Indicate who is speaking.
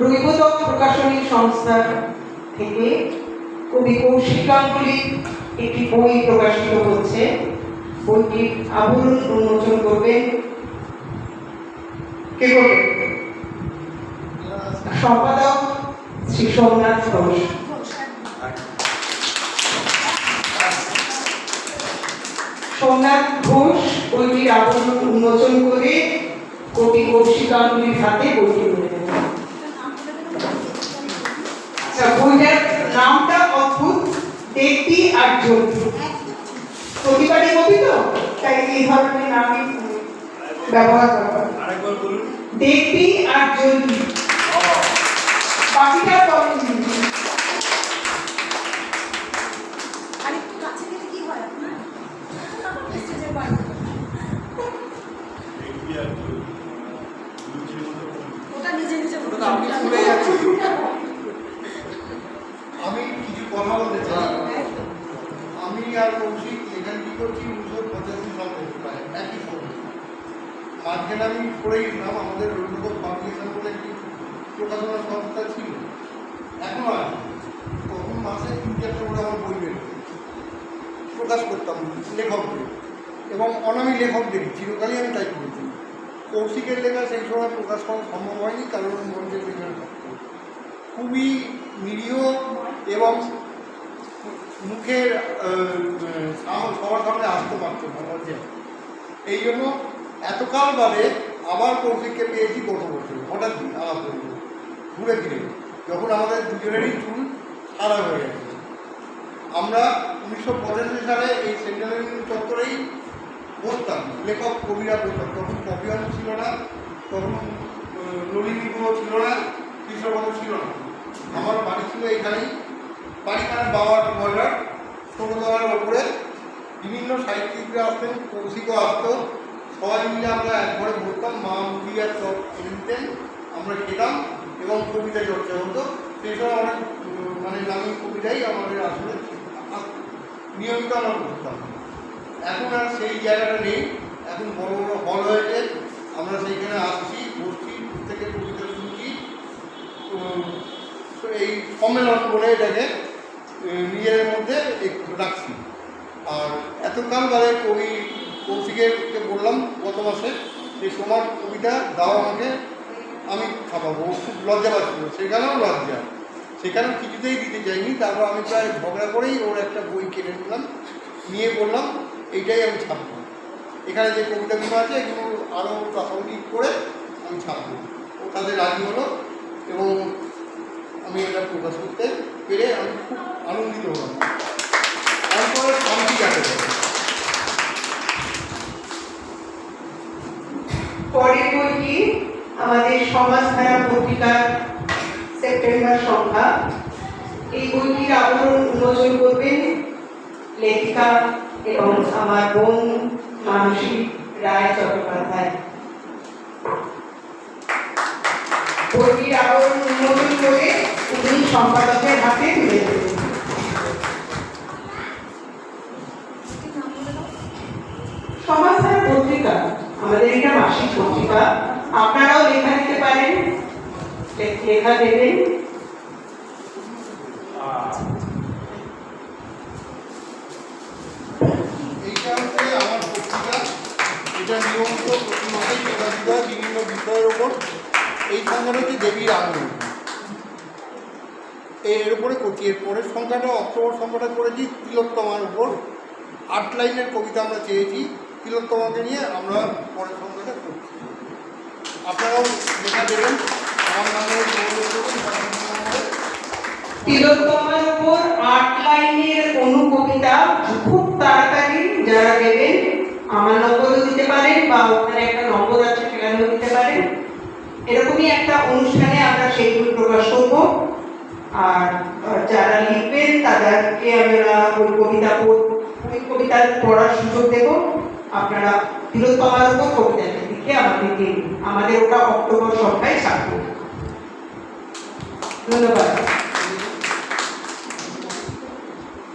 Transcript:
Speaker 1: রৈবতক প্রকাশনী সংস্থা থেকে কবি কৌশিক একটি বই প্রকাশিত হচ্ছে। বইটির আবরণ উন্মোচন করবেন। কে করবেন সম্পাদক শ্রী সোমনাথ ঘোষ। সোমনাথ ঘোষ বইটির আবরণ উন্মোচন করে কবি কৌশিক গাঙ্গুলির হাতে বইটি তুলে দেবেন আচ্ছা বইটার নামটা অদ্ভুত দেখবি আর জলদি প্রতিবাদী কবি তো? তাই এই ধরনের নামই ব্যবহার করা হয়।
Speaker 2: আরেকবার
Speaker 1: আর জলদি বাকিটা বলেন
Speaker 3: আরেকটু কাছে গেলে কি হয় আপনার স্টেজের বাইরে
Speaker 2: দেখবি আর কি লুচির মতো বলুন।
Speaker 3: ওটা
Speaker 4: আমি কিছু কথা বলতে চাই। আমি আর কৌশিক এখানে কি করছি, উনিশশো পঁচাশি সাল থেকে প্রায় একই সময়। মাঝখানে আমি পড়ে গেছিলাম, আমাদের রবীন্দ্র পাবলিকেশন বলে একটি প্রকাশনা সংস্থা ছিল। এখন আর তখন মাসে তিন চারটে করে আমার বই বের প্রকাশ করতাম লেখকদের। এবং অনামী লেখকদেরই চিরকালই আমি তাই করেছি। কৌশিকের লেখা সেই সময় প্রকাশ করা সম্ভব হয়নি, কারণ খুবই নিরীহ এবং মুখের সবার সামনে আসতে পারতো না। এই জন্য এতকাল বাদে আবার কৌশিককে পেয়েছি গত বছর, হঠাৎ দিন আলাপ গেল। ঘুরে ফিরে। যখন আমাদের দুজনেরই চুল সাদা হয়ে গেছে। আমরা উনিশশো পঁচাশি সালে এই সেন্ট্রাল চত্বরেই বসতাম। লেখক কবিরা বসতাম। তখন কপিয়ানো ছিল না, তখন নলিনীগুলো ছিল না কৃষ্ণপদ ছিল না। আমার বাড়ি ছিল এখানেই। বাড়িখানে বাবার ময়লার ছোটতলার ওপরে। বিভিন্ন সাহিত্যিকরা আসতেন, কৌশিকও আসতো। সবাই মিলে আমরা একবারে বসতাম, মা মুড়ি আর এনে দিতেন, আমরা খেতাম এবং কবিতা চর্চা হতো। সেই সময় অনেক মানে নামি কবিতাই আমাদের আসলে। নিয়মিত আমরা পড়তাম। এখন আর সেই জায়গাটা নেই। এখন বড় বড় হল হয়েছে। আমরা সেইখানে আসছি, বসছি থেকে কবিতা শুনছি। এই সম্মেলন বলে এটাকে উম, নিজেদের মধ্যে রাখছি। আর এতকাল বাদে কবি কৌশিকেরকে বললাম গত মাসে যে তোমার কবিতা দাও আমাকে আমি ছাপাবো ও খুব লজ্জা পাচ্ছিল। সেখানেও লজ্জা। সেখানেও কিছুতেই দিতে চাইনি। তারপর আমি প্রায় ঝগড়া করেই ওর একটা বই কিনে নিলাম। নিয়ে বললাম এইটাই আমি ছাপবো। এখানে যে কবিতাগুলো আছে এগুলো আরও প্রাসঙ্গিক করে আমি ছাপবো। ও তাদের রাজি হলো এবং আমি এটা প্রকাশ করতে পেরে আমি খুব আনন্দিত হলাম। তারপরে শান্তি কাটে।
Speaker 1: পরের বইটি আমাদের সমাজধারা পত্রিকার সেপ্টেম্বর সংখ্যা। এই বইটির আবরণ উন্মোচন করবেন লেখিকা এবং আমার বোন মানসী রায় চট্টোপাধ্যায়। বইটির আবরণ উন্মোচন করে উনি সম্পাদকের হাতে তুলে দেবেন পত্রিকা, আমাদের এটা মাসিক পত্রিকা। আপনারাও লেখা দিতে পারেন। লেখা দেবেন।
Speaker 4: এটা নিয়মিত প্রতি মাসেই বিভিন্ন বিষয়ের ওপর। এই সংখ্যাটা হচ্ছে দেবীর আঙুল এর উপরে করছি এর পরের সংখ্যাটা অক্টোবর সংখ্যাটা করেছি তিলোত্তমার উপর। আট লাইনের কবিতা আমরা চেয়েছি, তিলোত্তমাকে নিয়ে আমরা পরের সংখ্যাটা করছি। আপনারাও লেখা দেবেন। আমার নামে।
Speaker 1: তিলোত্তমার উপর আট লাইনের অনুকবিতা খুব তাড়াতাড়ি যারা দেবেন, আমার নম্বরও দিতে পারেন বা ওখানে একটা নম্বর আছে সেখানেও দিতে পারেন। এরকমই একটা অনুষ্ঠানে আমরা সেইগুলো প্রকাশ করব। আর যারা লিখবেন তাদেরকে আমরা ওই কবিতা ওই কবিতা পড়ার সুযোগ দেব। আপনারা তিলোত্তমার উপর কবিতাটা লিখে আমাদের আমাদের ওটা অক্টোবর সপ্তাহে ছাড়ব ধন্যবাদ।